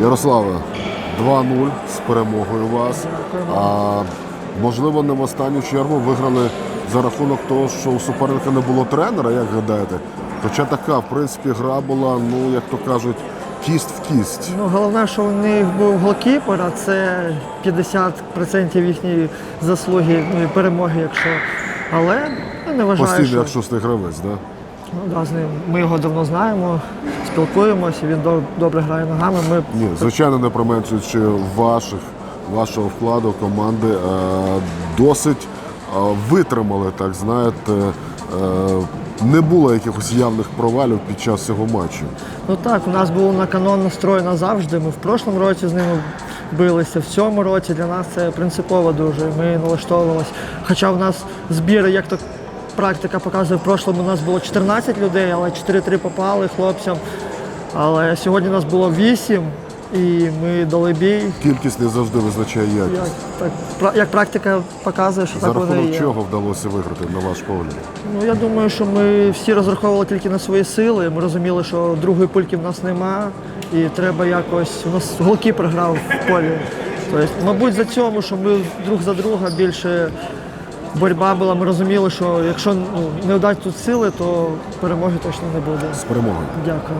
Ярославе, 2-0 з перемогою вас. А, можливо, не в останню чергу виграли за рахунок того, що у суперника не було тренера, як гадаєте? Хоча така, в принципі, гра була, ну, як то кажуть, кість в кість. Ну, головне, що у них був голкіпер, а це 50% їхньої заслуги ну, і перемоги, якщо. Але ну, не вважаю, Постійно, що як шостий гравець, да? Ну, да, з ним. ми його давно знаємо, спілкуємося, він доб- добре грає ногами. Ми Ні, звичайно, не променшуючи ваших, вашого вкладу команди, е, досить е, витримали, так знаєте. Е, не було якихось явних провалів під час цього матчу. Ну так, у нас був на канон настрой назавжди. Ми в прошлому році з ними билися. В цьому році для нас це принципово дуже. Ми налаштовувалися. Хоча в нас збіри, як то практика показує, в прошлому у нас було 14 людей, але 4-3 попали хлопцям. Але сьогодні нас було 8 і ми дали бій. Кількість не завжди визначає якість. Як, так, пра- як практика показує, що За так воно і рахунок є. чого вдалося виграти, на ваш погляд? Ну я думаю, що ми всі розраховували тільки на свої сили. Ми розуміли, що другої пульки в нас нема, і треба якось. У нас голкіпер грав в полі. Тобто, мабуть, за цьому, що ми друг за друга більше боротьба була. Ми розуміли, що якщо ну, не вдать тут сили, то перемоги точно не буде. З перемогою. Дякую.